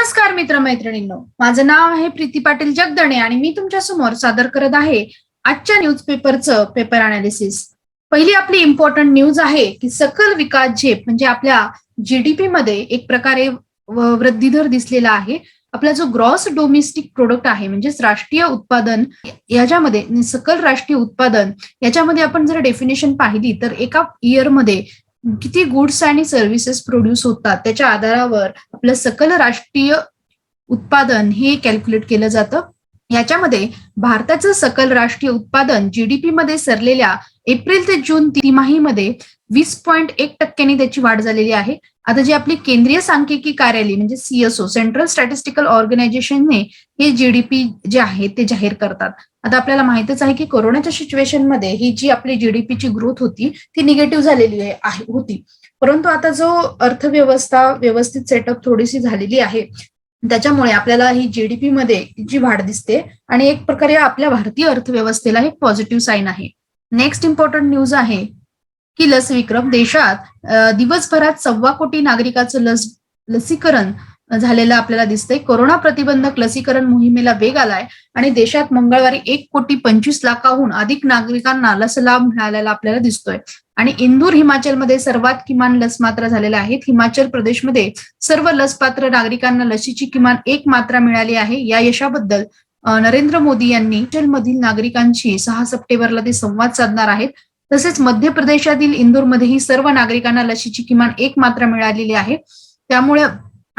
नमस्कार मित्रमैत्रिणींनो. माझं नाव आहे प्रीती पाटील जगदणे आणि मी तुमच्यासमोर सादर करत आहे आजच्या न्यूज पेपरचं पेपर अनालिसिस पहिली आपली इम्पॉर्टंट न्यूज आहे की सकल विकास झेप म्हणजे आपल्या जीडीपी मध्ये एक प्रकारे वृद्धीधर वृद्धी दर दिसलेला आहे. आपला जो ग्रॉस डोमेस्टिक प्रोडक्ट आहे म्हणजेच राष्ट्रीय उत्पादन याच्यामध्ये सकल राष्ट्रीय उत्पादन याच्यामध्ये आपण जर डेफिनेशन पाहिली तर एका इयरमध्ये किती गुड्स आणि सर्व्हिसेस प्रोड्यूस होतात त्याच्या आधारावर आपलं सकल राष्ट्रीय उत्पादन हे कॅल्क्युलेट केलं जातं. याच्यामध्ये भारताचं सकल राष्ट्रीय उत्पादन जीडीपी मध्ये सरलेल्या एप्रिल ते जून तिमाहीमध्ये वीस पॉईंट एक टक्क्यांनी त्याची वाढ झालेली आहे. आता जी आपली केंद्रीय सांख्यिकी कार्यालय म्हणजे सीएसओ सेंट्रल स्टॅटिस्टिकल ऑर्गनायझेशनने हे जीडीपी जे आहे ते जाहीर करतात. आता आपल्याला माहितच आहे की कोरोनाच्या सिच्युएशनमध्ये ही जी आपली जीडीपीची ग्रोथ होती ती निगेटिव्ह झालेली आहे- होती. परंतु आता जो अर्थव्यवस्था व्यवस्थित सेटअप थोडीशी झालेली आहे त्याच्यामुळे आपल्याला ही जीडीपी मध्ये जी वाढ दिसते आणि एक प्रकारे आपल्या भारतीय अर्थव्यवस्थेला एक पॉझिटिव्ह साईन आहे. नेक्स्ट इम्पॉर्टंट न्यूज आहे की लस विक्रम देशात दिवसभरात सव्वा कोटी नागरिकाचं लस लसीकरण झालेलं आपल्याला दिसतंय. कोरोना प्रतिबंधक लसीकरण मोहिमेला वेग आलाय आणि देशात मंगळवारी एक कोटी पंचवीस लाखाहून अधिक नागरिकांना लस लाभ मिळालेला आपल्याला दिसतोय. आणि इंदूर हिमाचलमध्ये सर्वात किमान लस मात्रा झालेल्या आहेत. हिमाचल प्रदेशमध्ये सर्व लसपात्र नागरिकांना लसीची किमान एक मात्रा मिळाली आहे. या यशाबद्दल नरेंद्र मोदी यांनी मधील नागरिकांशी सहा सप्टेंबरला ते संवाद साधणार आहेत. तसेच मध्य प्रदेशातील इंदूरमध्येही सर्व नागरिकांना लसीची किमान एक मात्रा मिळालेली आहे. त्यामुळे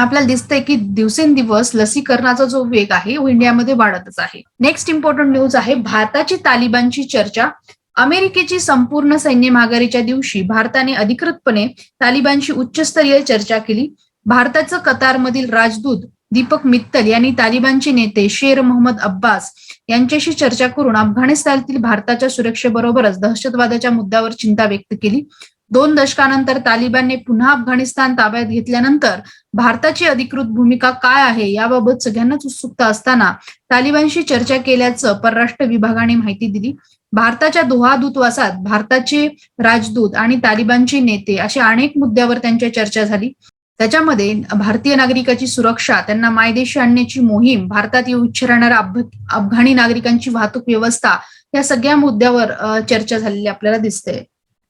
आपल्याला दिसतंय की दिवसेंदिवस लसीकरणाचा जो वेग आहे तो इंडियामध्ये वाढतच आहे. नेक्स्ट इम्पॉर्टंट न्यूज आहे भारताची तालिबानची चर्चा. अमेरिकेची संपूर्ण सैन्य माघारीच्या दिवशी भारताने अधिकृतपणे तालिबानशी उच्चस्तरीय चर्चा केली. भारताचं कतारमधील राजदूत दीपक मित्तल यांनी तालिबानचे नेते शेर मोहम्मद अब्बास यांच्याशी चर्चा करून अफगाणिस्तानातील भारताच्या सुरक्षेबरोबरच दहशतवादाच्या मुद्द्यावर चिंता व्यक्त केली. दोन दशकानंतर तालिबानने पुन्हा अफगाणिस्तान ताब्यात घेतल्यानंतर भारताची अधिकृत भूमिका काय आहे याबाबत सगळ्यांनाच उत्सुकता असताना तालिबानशी चर्चा केल्याचं परराष्ट्र विभागाने माहिती दिली. भारताच्या दोहा दूतवासात भारताचे राजदूत आणि तालिबानचे नेते अशा अनेक मुद्द्यावर त्यांच्या चर्चा झाली. त्याच्यामध्ये भारतीय नागरिकाची सुरक्षा त्यांना मायदेशी आणण्याची मोहीम भारतात येऊ इच्छिणाऱ्या अफगाणी नागरिकांची वाहतूक व्यवस्था या सगळ्या मुद्द्यावर चर्चा झालेली आपल्याला दिसते.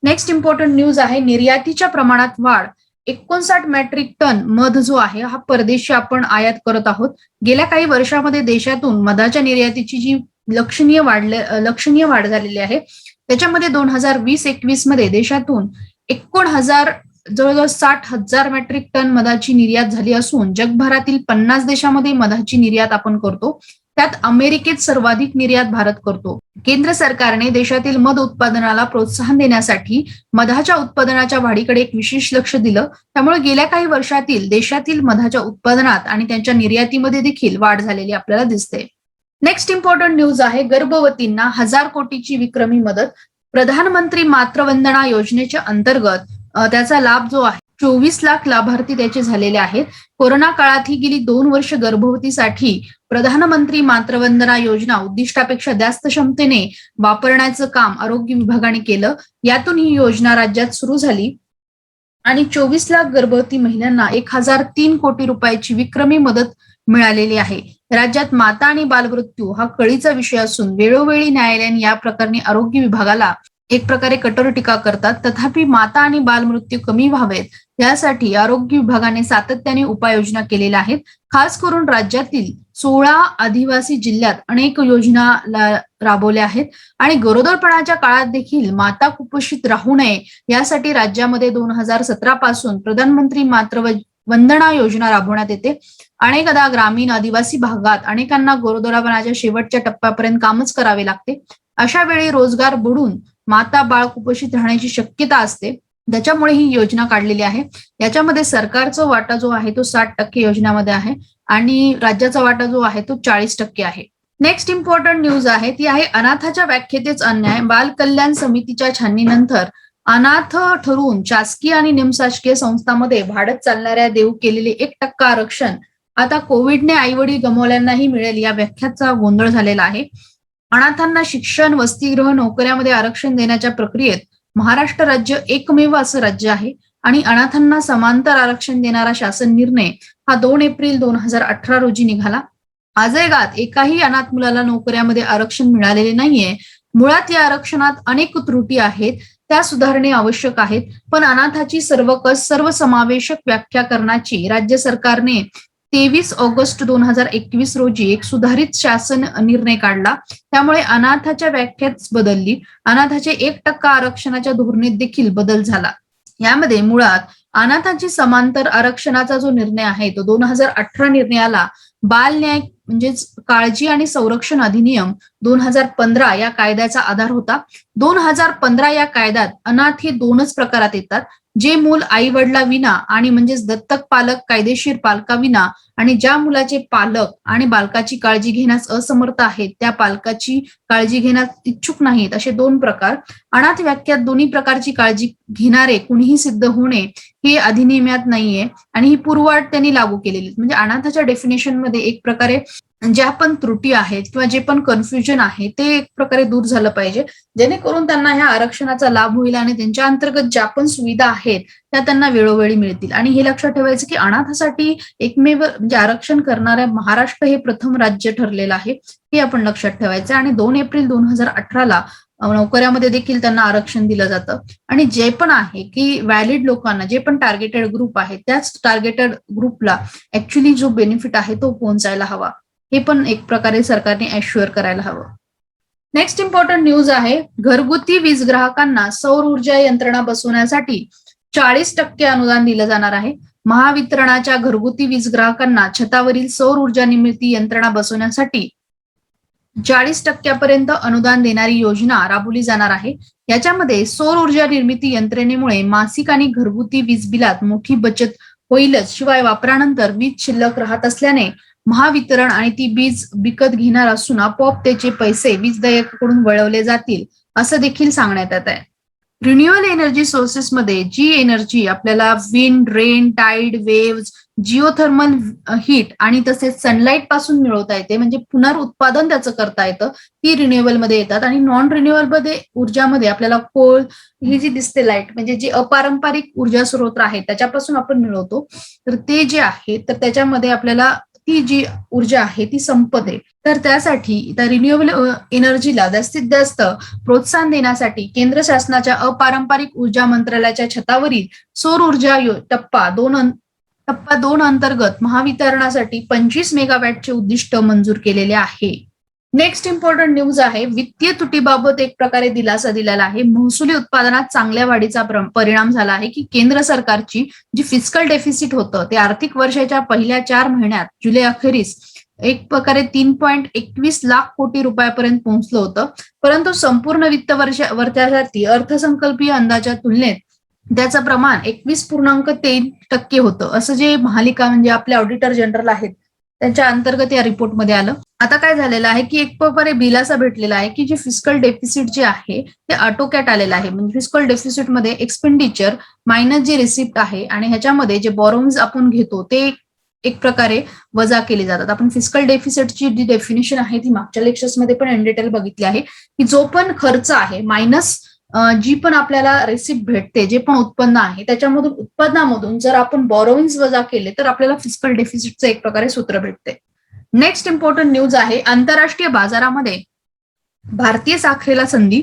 नेक्स्ट इम्पॉर्टंट न्यूज आहे निर्यातीच्या प्रमाणात वाढ. एकोणसाठ मेट्रिक टन मध जो आहे हा परदेशी आपण आयात करत आहोत. गेल्या काही वर्षामध्ये देशातून मधाच्या निर्यातीची जी लक्षणीय वाढले लक्षणीय वाढ झालेली आहे त्याच्यामध्ये दोन हजार वीस एकवीसमध्ये देशातून एकोण हजार जवळजवळ साठ हजार मेट्रिक टन मधाची निर्यात झाली असून जगभरातील पन्नास देशामध्ये मधाची निर्यात आपण करतो. त्यात अमेरिकेत सर्वाधिक निर्यात भारत करतो. केंद्र सरकारने देशातील मध उत्पादनाला प्रोत्साहन देण्यासाठी मधाच्या उत्पादनाच्या वाढीकडे एक विशेष लक्ष दिलं. त्यामुळे गेल्या काही वर्षातील देशातील मधाच्या उत्पादनात आणि त्यांच्या निर्यातीमध्ये देखील वाढ झालेली आपल्याला दिसते. नेक्स्ट इम्पॉर्टंट न्यूज आहे गर्भवतींना हजार कोटीची विक्रमी मदत. प्रधानमंत्री मातृवंदना योजनेच्या अंतर्गत त्याचा लाभ जो आहे चोवीस लाख लाभार्थी त्याचे झालेले आहेत. कोरोना काळात ही गेली दोन वर्ष गर्भवतीसाठी प्रधानमंत्री मातृवंदना योजना उद्दिष्टापेक्षा जास्त क्षमतेने वापरण्याचं काम आरोग्य विभागाने केलं. यातून ही योजना राज्यात सुरू झाली. आणि चोवीस लाख गर्भवती महिलांना एक हजार तीन कोटी रुपयाची विक्रमी मदत मिळालेली आहे. राज्यात माता आणि बालमृत्यू हा कळीचा विषय असून वेळोवेळी न्यायालयाने या प्रकरणी आरोग्य विभागाला एक प्रकारे कठोर टीका करतात. तथापि माता आणि बालमृत्यू कमी व्हावेत यासाठी आरोग्य विभागाने सातत्याने उपाययोजना केलेल्या आहेत. खास करून राज्यातील सोळा आदिवासी जिल्ह्यात अनेक योजना राबवल्या आहेत. आणि गरोदरपणाच्या काळात देखील माता कुपोषित राहू नये यासाठी राज्यामध्ये दोन हजार सतरा पासून प्रधानमंत्री मातृ वंदना योजना राबवण्यात येते. अनेकदा ग्रामीण आदिवासी भागात अनेकांना गरोदरपणाच्या शेवटच्या टप्प्यापर्यंत कामच करावे लागते. अशा वेळी रोजगार बुडून माता बाळ कुपोषित राहण्याची शक्यता असते. त्याच्यामुळे ही योजना काढलेली आहे. याच्यामध्ये सरकारचा वाटा जो आहे तो साठ टक्के योजनामध्ये आहे आणि राज्याचा वाटा जो आहे तो चाळीस टक्के आहे. नेक्स्ट इम्पॉर्टंट न्यूज आहे. ती आहे अनाथाच्या व्याख्येतेच अन्याय. बाल कल्याण समितीच्या छाननीनंतर अनाथ ठरवून शासकीय आणि निमशासकीय संस्थांमध्ये भाडत चालणाऱ्या देऊ केलेले एक टक्का आरक्षण आता कोविडने आईवडील गमावल्यांनाही मिळेल या व्याख्याचा गोंधळ झालेला आहे. अनाथांना शिक्षण वसतिगृह नोकऱ्यामध्ये आरक्षण देण्याच्या प्रक्रियेत महाराष्ट्र राज्य एकमेव असं राज्य आहे आणि अनाथांना समांतर आरक्षण देणारा शासन निर्णय हा दोन एप्रिल दोन हजार अठरा रोजी निघाला. आजयगात एकाही अनाथ मुलाला नोकऱ्यामध्ये आरक्षण मिळालेले नाहीये. मुळात या आरक्षणात अनेक त्रुटी आहेत त्या सुधारणे आवश्यक आहेत पण अनाथाची सर्व कस सर्वसमावेशक व्याख्या करण्याची राज्य सरकारने तेवीस ऑगस्ट दोन हजार एकवीस रोजी एक सुधारित शासन निर्णय काढला. त्यामुळे अनाथाच्या व्याख्याच बदलली. अनाथाचे एक टक्का आरक्षणाच्या धोरणेत देखील बदल झाला. यामध्ये मुळात अनाथांची समांतर आरक्षणाचा जो निर्णय आहे तो दोन हजार अठरा निर्णयाला बाल न्याय म्हणजेच काळजी आणि संरक्षण अधिनियम दोन हजार पंधरा या कायद्याचा आधार होता. दोन हजार पंधरा या कायद्यात अनाथ हे दोनच प्रकारात येतात. जे मूल आई वडिला विना आणि म्हणजेच दत्तक पालक कायदेशीर पालकाविना आणि ज्या मुलाचे पालक आणि बालकाची काळजी घेण्यास असमर्थ आहेत त्या पालकाची काळजी घेण्यास इच्छुक नाहीत असे दोन प्रकार. अनाथ व्याख्यात दोन्ही प्रकारची काळजी घेणारे कुणीही सिद्ध होणे हे अधिनियमात नाहीये आणि ही पूर्वाट त्यांनी लागू केलेली. म्हणजे अनाथाच्या डेफिनेशनमध्ये एक प्रकारे ज्या पण त्रुटी आहेत किंवा जे पण कन्फ्युजन आहे ते एक प्रकारे दूर झालं पाहिजे. जेणेकरून त्यांना ह्या आरक्षणाचा लाभ होईल आणि त्यांच्या अंतर्गत ज्या पण सुविधा आहेत त्या त्यांना वेळोवेळी मिळतील. आणि हे लक्षात ठेवायचं की अनाथासाठी एकमेव म्हणजे आरक्षण करणाऱ्या महाराष्ट्र हे प्रथम राज्य ठरलेलं आहे हे आपण लक्षात ठेवायचं आणि दोन एप्रिल दोन हजार अठराला नोकऱ्यामध्ये देखील त्यांना आरक्षण दिलं जातं. आणि जे पण आहे की व्हॅलिड लोकांना जे पण टार्गेटेड ग्रुप आहे त्याच टार्गेटेड ग्रुपला ऍक्च्युली जो बेनिफिट आहे तो पोहोचायला हवा. हे पण एक प्रकारे सरकारने ऍश्युअर करायला हवं. नेक्स्ट इम्पॉर्टंट न्यूज आहे घरगुती वीज ग्राहकांना सौर ऊर्जा यंत्रणा बसवण्यासाठी चाळीस टक्के अनुदान दिलं जाणार आहे. महावितरणाच्या घरगुती वीज ग्राहकांना छतावरील सौर ऊर्जा निर्मिती यंत्रणा बसवण्यासाठी चाळीस टक्क्यापर्यंत अनुदान देणारी योजना राबवली जाणार आहे. याच्यामध्ये सौर ऊर्जा निर्मिती यंत्रणेमुळे मासिक आणि घरगुती वीज बिलात मोठी बचत होईलच. शिवाय वापरानंतर वीज शिल्लक राहत असल्याने महावितरण आणि ती वीज विकत घेणार असून आपोआप त्याचे पैसे वीज देयकाकडून वळवले जातील असं देखील सांगण्यात येत आहे. रिन्युअल एनर्जी सोर्सेसमध्ये जी एनर्जी आपल्याला wind rain tide waves geothermal heat आणि तसेच सनलाईटपासून मिळवता येते. म्हणजे पुनरुत्पादन त्याचं करता येतं. ती रिन्युएबलमध्ये येतात. आणि नॉन रिन्युएबलमध्ये ऊर्जामध्ये आपल्याला कोल ही जी दिसते लाइट म्हणजे जी अपारंपरिक ऊर्जा स्रोत आहे त्याच्यापासून आपण मिळवतो. तर ते जे आहे तर त्याच्यामध्ये आपल्याला ती जी ऊर्जा आहे ती संपते तर त्यासाठी त्या रिन्युएबल एनर्जीला जास्तीत जास्त प्रोत्साहन देण्यासाठी केंद्र शासनाच्या अपारंपरिक ऊर्जा मंत्रालयाच्या छतावरील सौर ऊर्जा टप्पा दोन टप्पा दोन अंतर्गत महावितरणासाठी पंचवीस मेगावॅटचे उद्दिष्ट मंजूर केलेले आहे. नेक्स्ट इम्पॉर्टंट न्यूज आहे वित्तीय तुटीबाबत एक प्रकारे दिलासा दिलेला आहे. महसुली उत्पादनात चांगल्या वाढीचा परिणाम झाला आहे की केंद्र सरकारची जी फिस्कल डेफिसिट होतं ते आर्थिक वर्षाच्या पहिल्या चार महिन्यात जुलै अखेरीस एक प्रकारे तीन पॉईंट एकवीस लाख कोटी रुपयापर्यंत पोहोचलं होतं. परंतु संपूर्ण वित्त वर्ष वर्षासाठी अर्थसंकल्पीय अंदाजा तुलनेत त्याचं प्रमाण एकवीस पूर्णांक तीन टक्के होतं. असं जे महालिका म्हणजे आपले ऑडिटर जनरल आहेत त्यांच्या अंतर्गत या रिपोर्टमध्ये आलं. आता काय झालेलं आहे की एक प्रकारे बिलासा भेटलेला आहे की जे फिस्कल डेफिसिट जे आहे ते आटोक्यात आलेलं आहे. म्हणजे फिस्कल डेफिसिटमध्ये एक्सपेंडिचर मायनस जे रिसिप्ट आहे आणि ह्याच्यामध्ये जे बॉरोन्स आपण घेतो ते एक प्रकारे वजा केले जातात. आपण फिस्कल डेफिसिटची जी डेफिनेशन आहे ती मागच्या लेक्चर्समध्ये पण इन डिटेल बघितली आहे की जो पण खर्च आहे मायनस जी पण आपल्याला रेसिप्ट भेटते जे पण उत्पन्न आहे त्याच्यामधून उत्पन्नामधून जर आपण बॉरोइंग्स वजा केले तर आपल्याला फिजिकल डेफिसिटचं एक प्रकारे सूत्र भेटते. नेक्स्ट इम्पॉर्टंट न्यूज आहे आंतरराष्ट्रीय बाजारामध्ये भारतीय साखरेला संधी.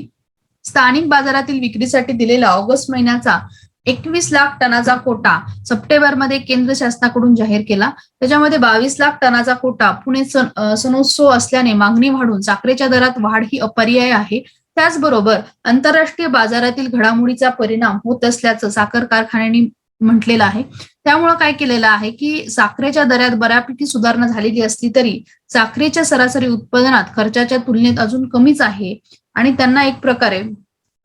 स्थानिक बाजारातील विक्रीसाठी दिलेला ऑगस्ट महिन्याचा एकवीस लाख टनाचा कोटा सप्टेंबरमध्ये केंद्र शासनाकडून जाहीर केला. त्याच्यामध्ये बावीस लाख टनाचा कोटा पुणे सणोत्सव असल्याने मागणी वाढून साखरेच्या दरात वाढ ही अपर्याय आहे. त्याचबरोबर आंतरराष्ट्रीय बाजारातील घडामोडीचा परिणाम होत असल्याचं साखर कारखान्यांनी म्हटलेलं आहे. त्यामुळं काय केलेलं आहे की साखरेच्या दरात बऱ्यापैकी सुधारणा झालेली असली तरी साखरेच्या सरासरी उत्पादनात खर्चाच्या तुलनेत अजून कमीच आहे आणि त्यांना एक प्रकारे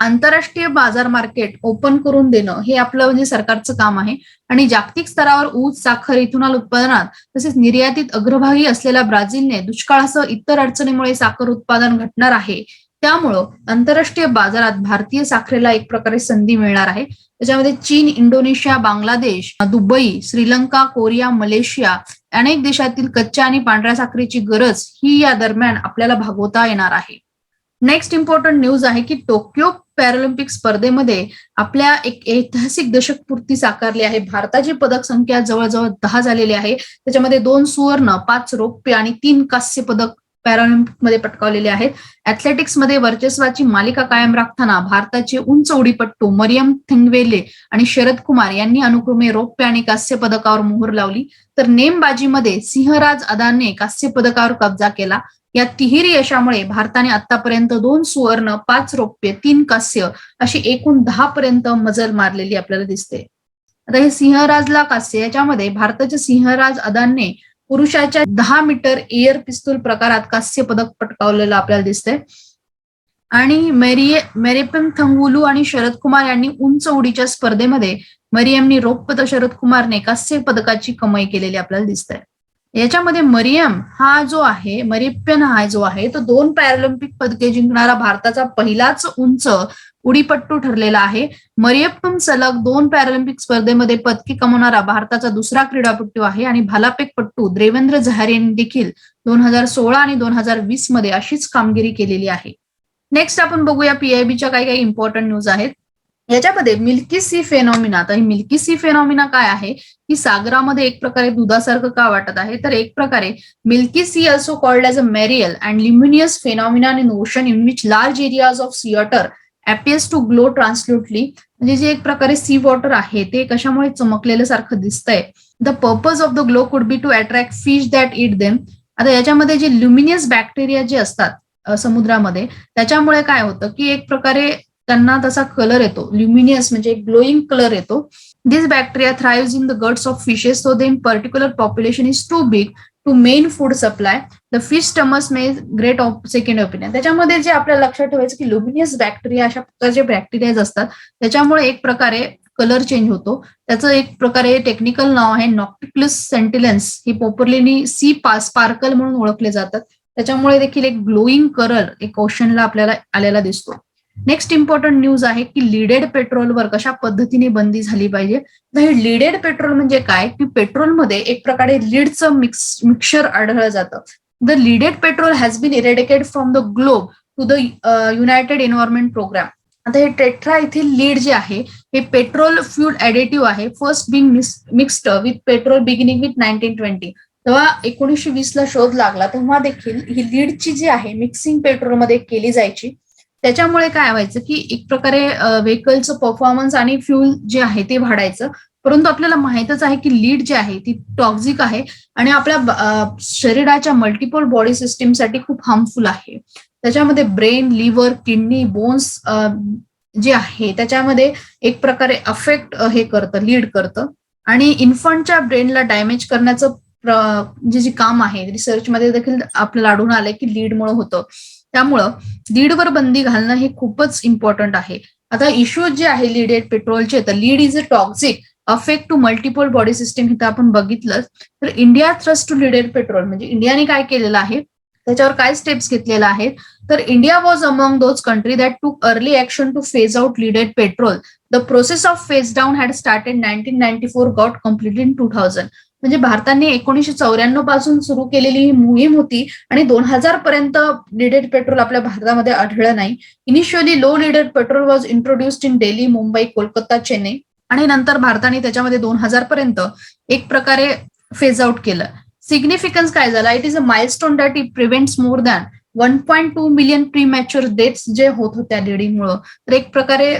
आंतरराष्ट्रीय बाजार मार्केट ओपन करून देणं हे आपलं म्हणजे सरकारचं काम आहे. आणि जागतिक स्तरावर ऊस साखर इथुनॉल उत्पादनात तसेच निर्यातीत अग्रभागी असलेल्या ब्राझीलने दुष्काळासह इतर अडचणीमुळे साखर उत्पादन घटणार आहे. त्यामुळं आंतरराष्ट्रीय बाजारात भारतीय साखरेला एक प्रकारे संधी मिळणार आहे. त्याच्यामध्ये चीन Indonesia Bangladesh Dubai Sri Lanka Korea Malaysia अनेक देशातील कच्च्या आणि पांढऱ्या साखरेची गरज ही या दरम्यान आपल्याला भागवता येणार आहे. नेक्स्ट इम्पॉर्टंट न्यूज आहे की टोकियो पॅरालिम्पिक स्पर्धेमध्ये आपल्या एक ऐतिहासिक दशक पूर्ती साकारली आहे. भारताची पदक संख्या जवळजवळ दहा झालेली आहे. त्याच्यामध्ये दोन सुवर्ण पाच रौप्य आणि तीन कांस्य पदक पॅरालिम्पिकमध्ये पटकावलेले आहेत. ऍथलेटिक्समध्ये वर्चस्वाची मालिका कायम राखताना भारताचे उंच उडीपट्टू मरियम थिंगवेले आणि शरद कुमार यांनी अनुक्रमे रौप्य आणि कांस्य पदकावर मोहर लावली. तर नेमबाजीमध्ये सिंहराज अदाने कांस्य पदकावर कब्जा केला. या तिहेरी यशामुळे भारताने आतापर्यंत दोन सुवर्ण पाच रौप्य तीन कांस्य अशी एकूण दहा पर्यंत मजल मारलेली आपल्याला दिसते. आता हे सिंहराजला कांस्य याच्यामध्ये भारताच्या सिंहराज अदानने पुरुषाच्या दहा मीटर एअर पिस्तूल प्रकारात कांस्य पदक पटकावलेलं आपल्याला दिसतंय. आणि मेरिये मेरेपम थंगुलू आणि शरद कुमार यांनी उंच उडीच्या स्पर्धेमध्ये मरियमनी रौप्य तर शरद कुमारने कांस्य पदकाची कमाई केलेली आपल्याला दिसतंय. याच्यामध्ये मरियम हा जो आहे मरिप्यन हा जो आहे तो दोन पॅरालिम्पिक पदके जिंकणारा भारताचा पहिलाच उंच उडीपट्टू ठरलेला आहे. मरियप्पम सलग दोन पॅरालिम्पिक स्पर्धेमध्ये पदके कमवणारा भारताचा दुसरा क्रीडापट्टू आहे आणि भालाफेकपट्टू देवेंद्र झहार यांनी देखील दोन हजार सोळा आणि दोन हजार वीसमध्ये अशीच कामगिरी केलेली आहे. नेक्स्ट आपण बघूया पीआयबीच्या काही काही इम्पॉर्टंट न्यूज आहेत. याच्यामध्ये मिल्की सी फेनॉमिना तर ही मिल्की सी फेनॉमिना काय आहे? की सागरामध्ये एक प्रकारे दुधासारखं का वाटत आहे? तर एक प्रकारे milky sea also called as a mareel and luminous phenomena in ocean in which large areas of seawater appears to glow translucently म्हणजे जे एक प्रकारे सी वॉटर आहे ते कशामुळे चमकलेलं सारखं दिसतंय? The purpose of the glow could be to attract fish that eat them आता याच्यामध्ये जे ल्युमिनियस बॅक्टेरिया जे असतात समुद्रामध्ये त्याच्यामुळे काय होतं की एक प्रकारे त्यांना तसा कलर येतो. ल्युमिनियस म्हणजे ग्लोईंग कलर येतो. This bacteria thrive in the guts of fishes so the in particular population is too big to main food supply the fish stomachs may great of second opinion त्याच्यामध्ये जे आपल्याला लक्षात ठेवायचं की luminous bacteria अशा प्रकारचे bacterias असतात त्याच्यामुळे एक प्रकारे कलर चेंज होतो. त्याचं एक प्रकारे टेक्निकल नाव आहे नॉक्टिक्लस सेंटिलन्स ही पॉप्युलरली सी स्पार्कल म्हणून ओळखले जातात. त्याच्यामुळे देखील एक ग्लोईंग कलर एक ओशनला आपल्याला आलेला दिसतो. नेक्स्ट इम्पॉर्टंट न्यूज आहे की लिडेड पेट्रोलवर कशा पद्धतीने बंदी झाली पाहिजे? तर हे लिडेड पेट्रोल म्हणजे काय? की पेट्रोलमध्ये एक प्रकारे लीडचं मिक्स मिक्सर आढळलं जातं. The leaded petrol has been eradicated from the globe to the united environment programme आता हे टेट्रा येथील लीड जे आहे हे पेट्रोल फ्यूड ऍडिटिव्ह आहे first being mixed with petrol beginning with nineteen twenty तेव्हा एकोणीसशे वीस ला शोध लागला तेव्हा देखील ही लीडची जी आहे मिक्सिंग पेट्रोलमध्ये केली जायची. त्याच्यामुळे काय व्हायचं की एक प्रकारे व्हेकलचं परफॉर्मन्स आणि फ्युल जे आहे ते वाढायचं. परंतु आपल्याला माहितच आहे की लीड जी आहे ती टॉक्झिक आहे आणि आपल्या शरीराच्या मल्टिपल बॉडी सिस्टीमसाठी खूप हार्मफुल आहे. त्याच्यामध्ये ब्रेन लिव्हर किडनी बोन्स जे आहे त्याच्यामध्ये एक प्रकारे अफेक्ट हे करतं लीड करतं. आणि इन्फंटच्या ब्रेनला डॅमेज करण्याचं जे जे काम आहे रिसर्चमध्ये देखील आपल्याला आढळून आलंय की लीडमुळे होतं. त्यामुळं लीडवर बंदी घालणं हे खूपच इम्पॉर्टंट आहे. आता इश्यू जे आहे लीडेड पेट्रोलचे तर lead is a toxic affect to multiple body system इथं आपण बघितलं. तर India thrust to leaded petrol म्हणजे इंडियाने काय केलेलं आहे? त्याच्यावर काय स्टेप्स घेतलेल्या आहेत? तर India was among those country that to early action to phase out leaded petrol the process of phase down had started nineteen ninety four got complete in two thousand म्हणजे भारताने एकोणीशे चौऱ्याण्णवपासून सुरू केलेली ही मोहीम होती आणि दोन हजार पर्यंत लिडेड पेट्रोल आपल्या भारतामध्ये आढळलं नाही. Initially low leaded petrol was introduced in Delhi Mumbai Kolkata Chennai आणि नंतर भारताने त्याच्यामध्ये दोन हजार पर्यंत एक प्रकारे फेज आउट केलं. सिग्निफिकन्स काय झाला? It is a milestone that it prevents more than one point two million premature deaths जे होत होत्या लिडिंगमुळं तर एक प्रकारे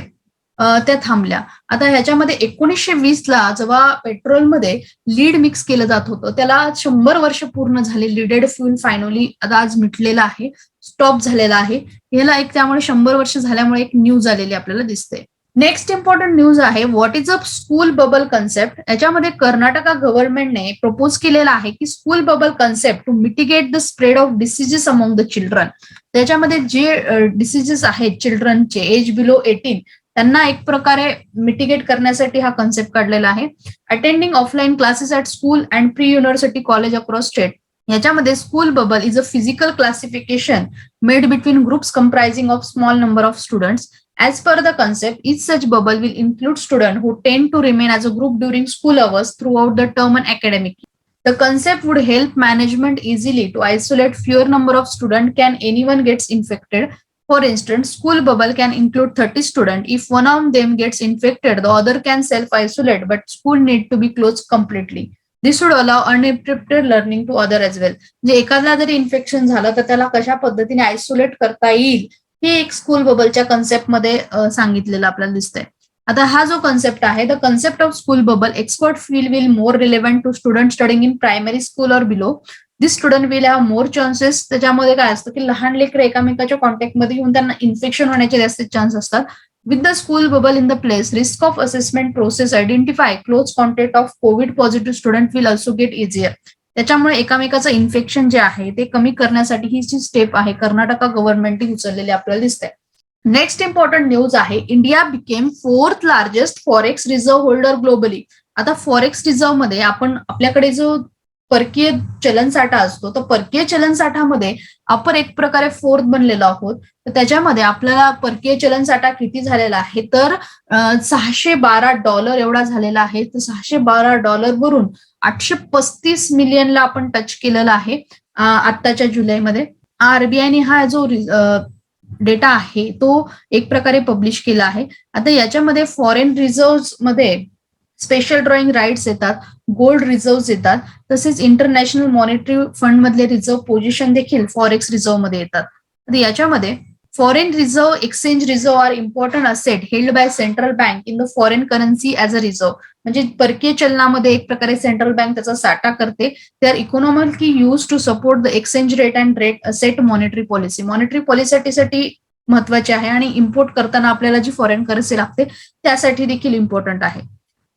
त्या थांबल्या. आता ह्याच्यामध्ये एकोणीसशे वीस ला जेव्हा पेट्रोलमध्ये लीड मिक्स केलं जात होतं त्याला शंभर वर्ष पूर्ण झाले लिडेड फ्युल फायनली आता आज मिटलेला आहे स्टॉप झालेला आहे. याला एक त्यामुळे शंभर वर्ष झाल्यामुळे एक न्यूज आलेली आपल्याला दिसते. नेक्स्ट इम्पॉर्टंट न्यूज आहे what is a school bubble concept याच्यामध्ये कर्नाटका गव्हर्नमेंटने प्रपोज केलेला आहे की school bubble concept to mitigate the spread of diseases among the children त्याच्यामध्ये जे डिसिजेस आहेत चिल्ड्रनचे एज बिलो एटीन त्यांना एक प्रकारे मिटिगेट करण्यासाठी हा कन्सेप्ट काढलेला आहे. Attending offline classes at school and pre university college across state याच्यामध्ये school bubble is a physical classification made between groups comprising of small number of student as per the concept is such bubble will include student who tend to remain as a group during school hours throughout the term and academic the concept would help management easily to isolate fewer number of student can anyone gets infected For instance, school bubble can include 30 students. If one of them gets infected, the other can self-isolate, but school need to be closed completely. This would allow uninterrupted learning to other as well. म्हणजे एखादा जरी infection झालं तर त्याला कशा पद्धतीने isolate करता येईल हे एक स्कूल बबलच्या कन्सेप्टमध्ये अ, सांगितलेलं आपल्याला दिसतंय आता हा जो कन्सेप्ट आहे the concept of school bubble expert feel will more relevant to student studying in primary school or below this student will have more chances त्याच्यामध्ये काय असतं की लहान लेकर एकामेकाच्या कॉन्टॅक्टमध्ये येऊन त्यांना इन्फेक्शन होण्याचे जास्त चान्स असतात. With the school bubble in the place risk of assessment process identify close contact of covid positive student will also get easier त्याच्यामुळे एकामेकाचं इन्फेक्शन जे आहे ते कमी करण्यासाठी ही जी स्टेप आहे कर्नाटका गव्हर्नमेंटने उचललेली आपल्याला दिसते नेक्स्ट इम्पॉर्टंट न्यूज आहे India became fourth largest forex reserve holder globally आता फॉरेक्स रिझर्व्हमध्ये आपण आपल्याकडे जो परकीय चलनसाठा असतो तर परकीय चलनसाठामध्ये आपण एक प्रकारे फोर्थ बनलेलो आहोत. तर त्याच्यामध्ये आपल्याला परकीय चलनसाठा किती झालेला आहे? तर सहाशे बारा डॉलर एवढा झालेला आहे. तर सहाशे बारा डॉलर वरून आठशे पस्तीस मिलियनला आपण टच केलेला आहे आत्ताच्या जुलैमध्ये. आरबीआयने हा जो डेटा आहे तो एक प्रकारे पब्लिश केला आहे. आता याच्यामध्ये फॉरेन रिझर्व्हमध्ये स्पेशल ड्रॉइंग राईट्स येतात गोल्ड रिझर्व्ह येतात तसेच इंटरनॅशनल मॉनिटरी फंड मधले रिझर्व्ह पोझिशन देखील फॉरेक्स रिझर्व्हमध्ये येतात. तर याच्यामध्ये foreign reserve exchange reserve are important asset held by central bank in the foreign currency as a reserve म्हणजे परकीय चलनामध्ये एक प्रकारे सेंट्रल बँक त्याचा साठा करते. They are economically use to support the exchange rate and rate asset monetary policy monetary पॉलिसीसाठी महत्वाची आहे आणि इम्पोर्ट करताना आपल्याला जी फॉरेन करन्सी लागते त्यासाठी देखील इम्पॉर्टंट आहे.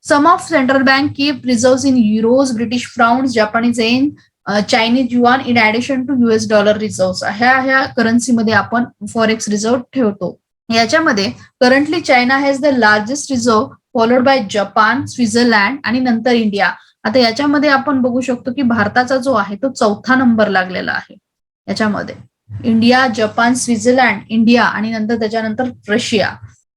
Some of central bank keep reserve in euros British pound Japanese yen Chinese yuan in addition to US dollar reserve ह्या ह्या करन्सीमध्ये आपण फॉरेक्स रिझर्व्ह ठेवतो. याच्यामध्ये currently China has the largest reserve followed by Japan Switzerland आणि नंतर India आता याच्यामध्ये आपण बघू शकतो की भारताचा जो आहे तो चौथा नंबर लागलेला आहे. याच्यामध्ये. इंडिया जपान स्वित्झर्लंड इंडिया आणि नंतर त्याच्यानंतर रशिया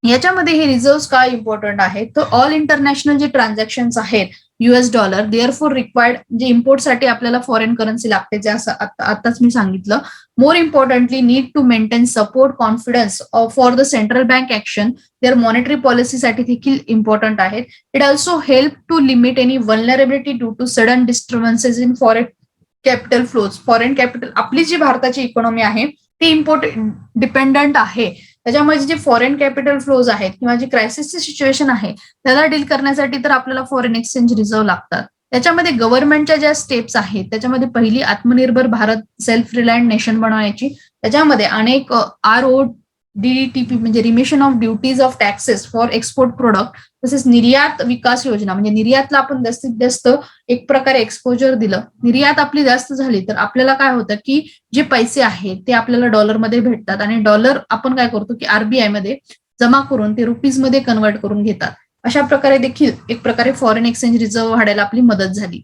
याच्यामध्ये हे रिझर्व्ह काय इम्पॉर्टंट आहे तर ऑल इंटरनॅशनल जे ट्रान्झॅक्शन आहेत US dollar there for required जे इम्पोर्टसाठी आपल्याला फॉरेन करन्सी लागते जे असं आता- आताच मी सांगितलं. More importantly need to maintain support confidence for the central bank action there monetary पॉलिसीसाठी देखील इम्पॉर्टंट आहेत. It also help to limit any vulnerability due to sudden disturbances in foreign capital flows foreign capital आपली जी भारताची economy आहे ती import dependent आहे. त्याच्यामुळे जे फॉरेन कॅपिटल फ्लोज आहेत किंवा जी क्रायसिसची सिच्युएशन आहे त्याला डील करण्यासाठी तर आपल्याला फॉरेन एक्सचेंज रिझर्व्ह लागतात. त्याच्यामध्ये गव्हर्नमेंटच्या ज्या स्टेप्स आहेत त्याच्यामध्ये पहिली आत्मनिर्भर भारत सेल्फ रिलायंट नेशन बनवण्याची त्याच्यामध्ये अनेक आर ओ डीडीटीपी म्हणजे remission of duties of taxes for export product तसेच निर्यात विकास योजना म्हणजे निर्यातला आपण जास्तीत जास्त एक प्रकारे एक्सपोजर दिलं. निर्यात आपली जास्त झाली तर आपल्याला काय होतं की जे पैसे आहेत ते आपल्याला डॉलरमध्ये भेटतात आणि डॉलर आपण काय करतो की आरबीआयमध्ये जमा करून ते रुपीजमध्ये कन्वर्ट करून घेतात. अशा प्रकारे देखील एक प्रकारे फॉरेन एक्सचेंज रिझर्व्ह वाढायला आपली मदत झाली.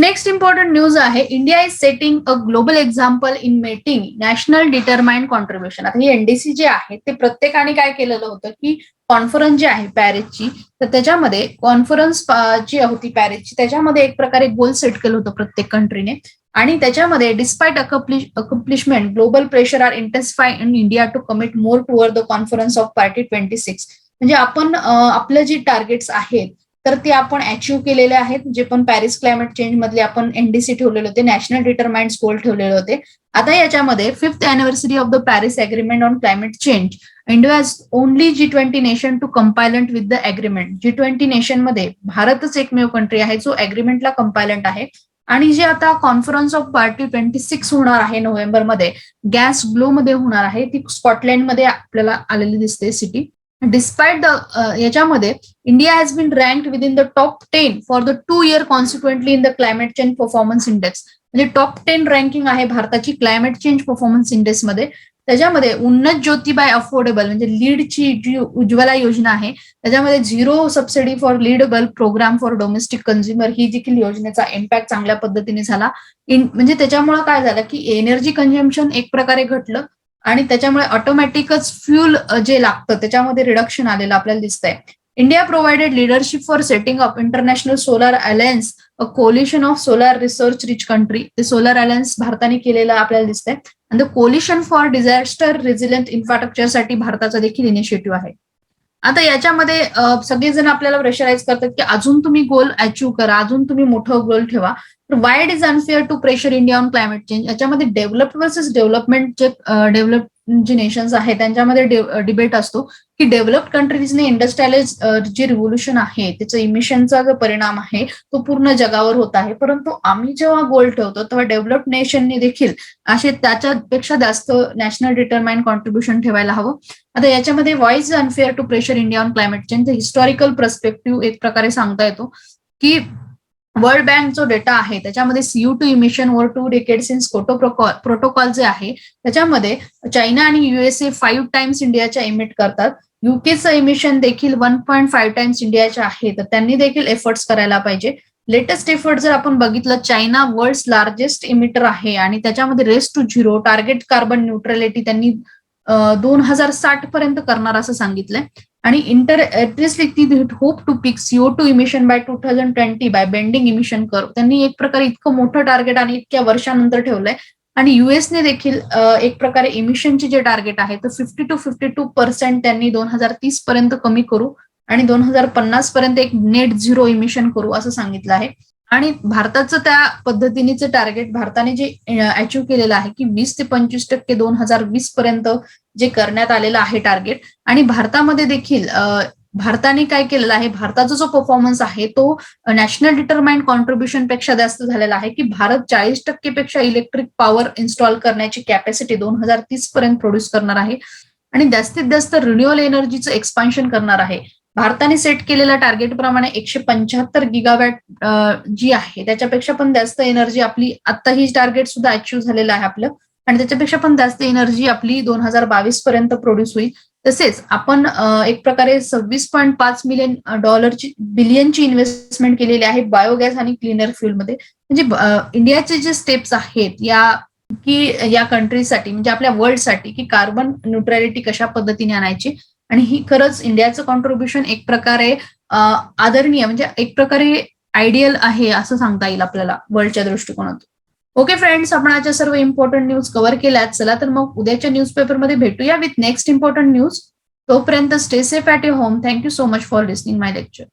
नेक्स्ट इम्पॉर्टंट न्यूज आहे India is setting a global example in meeting national determined contribution आता ही एनडीसी जे आहे ते प्रत्येकाने काय केलेलं होतं की कॉन्फरन्स जी आहे पॅरिसची तर त्याच्यामध्ये कॉन्फरन्स जी होती पॅरिसची त्याच्यामध्ये एक प्रकारे गोल सेट केलं होतं प्रत्येक कंट्रीने आणि त्याच्यामध्ये despite accomplishment global pressure are intensify in India to commit more toward the conference of party twenty six म्हणजे आपण आपलं जी टार्गेट्स आहेत तर ते आपण अचीव्ह केलेले आहेत जे पण पॅरिस क्लायमेट चेंज मधले आपण एनडीसी ठेवलेले होते नॅशनल डिटरमाइंड गोल ठेवलेले होते. आता याच्यामध्ये fifth anniversary of the Paris agreement on climate change India has only G twenty nation to compliant with the agreement G twenty नेशनमध्ये भारतच एकमेव कंट्री आहे जो अग्रीमेंटला कंपायलंट आहे. आणि जे आता conference of party twenty six होणार आहे नोव्हेंबरमध्ये गॅस ग्लो मध्ये होणार आहे. ती स्कॉटलँडमध्ये आपल्याला आलेली दिसते सिटी डिस्पाइट द uh, याच्यामध्ये India has been rank within the top ten for the two year consequently in the climate change performance index म्हणजे टॉप टेन रँकिंग आहे भारताची क्लायमेट चेंज परफॉर्मन्स इंडेक्समध्ये त्याच्यामध्ये उन्नत ज्योतिबाय अफोर्डेबल म्हणजे लीडची जी उज्ज्वला योजना आहे त्याच्यामध्ये zero subsidy for lead bulb programme for domestic consumer ही देखील योजनेचा इम्पॅक्ट चांगल्या पद्धतीने झाला. म्हणजे त्याच्यामुळे काय झालं की एनर्जी कन्झम्पशन एक प्रकारे घटलं. आणि त्याच्यामुळे ऑटोमॅटिकच फ्युल जे लागतं त्याच्यामध्ये रिडक्शन आलेलं आपल्याला दिसतंय. India provided leadership for setting up international solar alliance a coalition of solar research rich country ते सोलर अलायन्स भारताने केलेलं आपल्याला दिसतंय. आणि the coalition for disaster resilient इन्फ्रास्ट्रक्चरसाठी भारताचा देखील इनिशिएटिव्ह आहे. आता याच्यामध्ये सगळेजण आपल्याला प्रेशराईज करतात की अजून तुम्ही गोल अचीव्ह करा अजून तुम्ही मोठं गोल ठेवा. तर wide is unfair to pressure India on climate change याच्यामध्ये डेव्हलप्ड वर्सेस डेव्हलपमेंट जे डेव्हलप जे नेशन्स आहेत त्यांच्यामध्ये डिबेट असतो. की डेव्हलप्ड कंट्रीजने इंडस्ट्रियलाइज जे रिव्होल्युशन आहे त्याचा इमिशनचा जो परिणाम आहे तो पूर्ण जगावर होत आहे. परंतु आम्ही जेव्हा गोल ठेवतो तेव्हा डेव्हलप्ड नेशनने देखील असे त्याच्यापेक्षा जास्त नॅशनल डिटरमाइंड कॉन्ट्रीब्युशन ठेवायला हवं. आता याच्यामध्ये voice unfair to pressure India on climate change historical perspective एक प्रकारे सांगता येतो की वर्ल्ड बँक जो डेटा आहे त्याच्यामध्ये सीयू टू इमिशन वर two decade since Kyoto protocol जे आहे त्याच्यामध्ये चायना आणि युएसए फाईव्ह टाइम्स इंडियाच्या इमिट करतात. युकेचं इमिशन देखील वन पॉईंट फाईव्ह टाइम्स इंडियाच्या आहे तर त्यांनी देखील एफर्ट्स करायला पाहिजे. लेटेस्ट एफर्ट जर आपण बघितलं चायना वर्ल्ड लार्जेस्ट इमिटर आहे आणि त्याच्यामध्ये race to zero target carbon neutrality त्यांनी दोन हजार साठ पर्यंत करणार असं सांगितलंय. आणि inter hope to peak CO two emission by two thousand twenty by bending emission कर त्यांनी एक प्रकारे इतकं मोठं टार्गेट आणि इतक्या वर्षानंतर ठेवलंय. आणि युएसने देखील एक प्रकारे इमिशनचे जे टार्गेट आहे तर fifty two fifty two percent त्यांनी दोन हजार तीस पर्यंत कमी करू आणि दोन हजार पन्नास पर्यंत एक नेट झिरो इमिशन करू असं सांगितलं आहे. आणि भारताचं त्या पद्धतीनेच टार्गेट भारताने जे अचीव्ह केलेलं आहे की वीस ते पंचवीस टक्के दोन हजार वीस पर्यंत जे करण्यात आलेलं आहे टार्गेट आणि भारतामध्ये देखील भारताने काय केलेलं आहे भारताचा जो परफॉर्मन्स आहे तो नॅशनल डिटरमाइंड कॉन्ट्रीब्युशनपेक्षा जास्त झालेला आहे की भारत चाळीस टक्केपेक्षा इलेक्ट्रिक पॉवर इन्स्टॉल करण्याची कॅपॅसिटी दोन हजार तीस पर्यंत प्रोड्यूस करणार आहे. आणि जास्तीत जास्त रिन्युअल एनर्जीचं एक्सपान्शन करणार आहे. भारताने सेट केलेल्या टार्गेट प्रमाणे एकशे पंच्याहत्तर गिगावॅट जी आहे त्याच्यापेक्षा पण जास्त एनर्जी आपली आता ही टार्गेट सुद्धा अचीव्ह झालेलं आहे आपलं. आणि त्याच्यापेक्षा पण जास्त एनर्जी आपली दोन हजार बावीस पर्यंत प्रोड्यूस होईल. तसेच आपण एक प्रकारे सव्वीस पॉईंट पाच मिलियन डॉलरची बिलियनची इन्व्हेस्टमेंट केलेली आहे बायोगॅस आणि क्लिनर फ्युलमध्ये म्हणजे इंडियाचे जे स्टेप्स आहेत या की या कंट्रीसाठी म्हणजे आपल्या वर्ल्डसाठी की कार्बन न्यूट्रॅलिटी कशा पद्धतीने आणायची? आणि ही खरंच इंडियाचं कॉन्ट्रीब्युशन एक प्रकारे आदरणीय म्हणजे एक प्रकारे आयडियल आहे असं सांगता येईल आपल्याला वर्ल्डच्या दृष्टिकोनातून. ओके फ्रेंड्स आपण आजच्या सर्व इम्पॉर्टंट न्यूज कव्हर केल्यात. चला तर मग उद्याच्या न्यूजपेपरमध्ये भेटूया विथ नेक्स्ट इम्पॉर्टंट न्यूज तोपर्यंत stay safe at your home thank you so much for listening my lecture